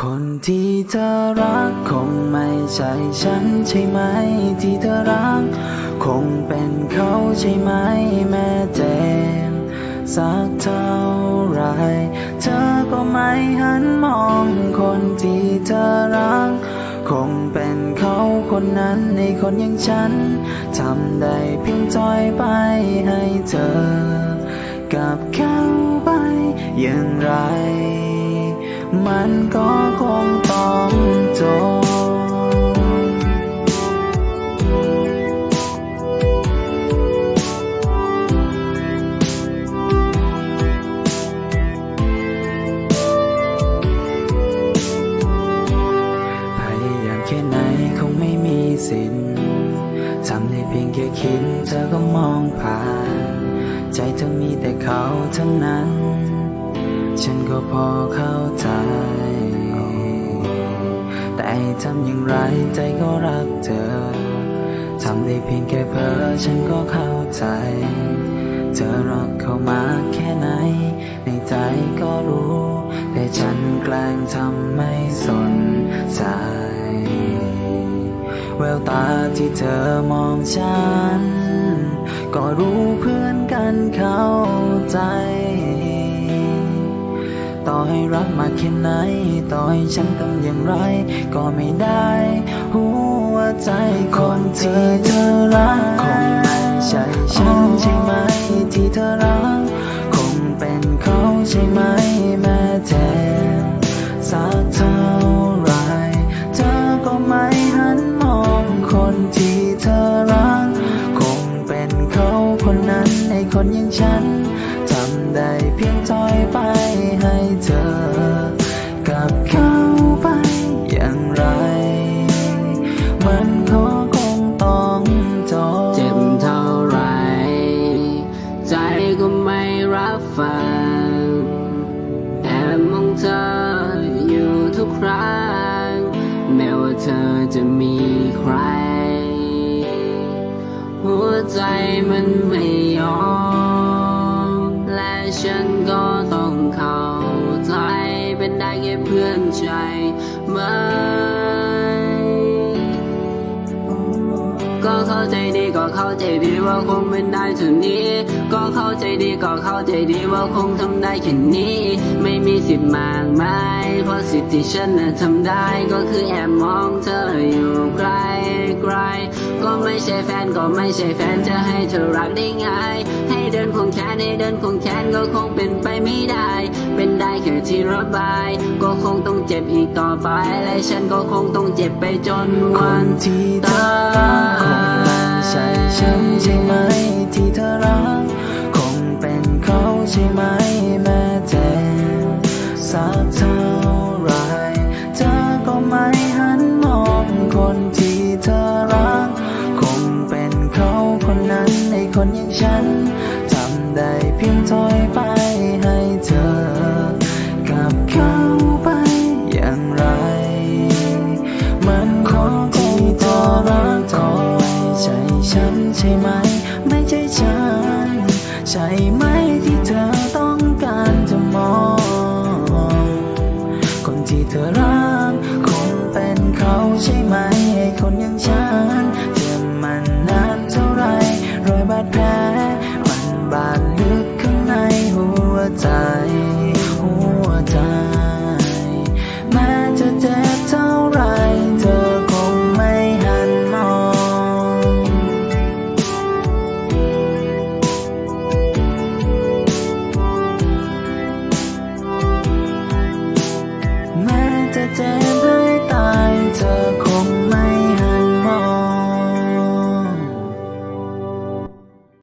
คนที่เธอรักคงไม่ใช่ฉันใช่ไหมที่เธอรัก คงเป็นเขาใช่ไหมแม้เจ็บสักเท่าไร เธอก็ไม่หันมองคนที่เธอรัก คงเป็นเขาคนนั้นในคนอย่างฉันทำได้เพียงจอยไปให้เธอ กับเขาไปอย่างไรมันก็ งต้องจบพยายามแค่ไหนคงไม่มีสิทธิ์ทำได้เพียงแค่คิดเธอก็มองผ่าน ใจเธอมีแต่เขาเท่านั้น ฉันก็พอเข้าใจ ทำอย่างไรใจก็รักเธอ ทำได้เพียงแค่เพ้อฉันก็เข้าใจ เธอรักเขามากแค่ไหน ในใจก็รู้ แต่ฉันแกล้งทำไม่สนใจ แววตาที่เธอมองฉัน ก็รู้เพื่อนกันเข้าใจ ต่อให้รักมากแค่ไหน ต่อให้ฉันทำอย่างไร ก็ไม่ได้หัวใจคนที่เธอรักคงไม่ใช่ฉันใช่ไหมที่เธอรัก คงเป็นเขาใช่ไหมแม้เจ็บสักเท่าไรเธอก็ไม่หันมองคนที่เธอรัก คงเป็นเขาคนนั้นในคนอย่างฉัน ทำได้เพียงจอยไปให้เธอ กับเขาไปอย่างไร มันก็คงต้องจบเจ็บเท่าไหรใจก็ไม่รับฟังแอบมองเธออยู่ทุกครั้ง แม้ว่าเธอจะมีใคร หัวใจมันไม่ยอม ฉันก็ต้องเข้าใจ เป็นได้แค่เพื่อนใจไหมก็ เข้าใจดีก็เข้าใจดีว่าคงเป็นได้เท่านี้ ก็เข้าใจดีก็เข้าใจดีว่าคงทำได้แค่นี้ ไม่มีสิทธิ์มากมายเพราะสิทธิ์ที่ฉันน่ะทำได้ก็คือแอบมองเธออยู่ไกลไกลก็ไม่ใช่แฟนก็ไม่ใช่แฟนจะให้เธอรักได้ไงให้เดินคงแขนให้เดินคงแขนก็คงเป็นไปไม่ได้ เป็นได้แค่ที่ระบาย ก็คงต้องเจ็บอีกต่อไปและฉันก็คงต้องเจ็บไปจนวันฉันใช่ไหมที่เธอรัก คงเป็นเขาใช่ไหมแม้เจ็สัเทาไรเธอก็ไม่หันมองคนที่เธอรัก คงเป็นเขาคนนั้นไอคนอย่างฉันทำได้เพียงถอยไป day.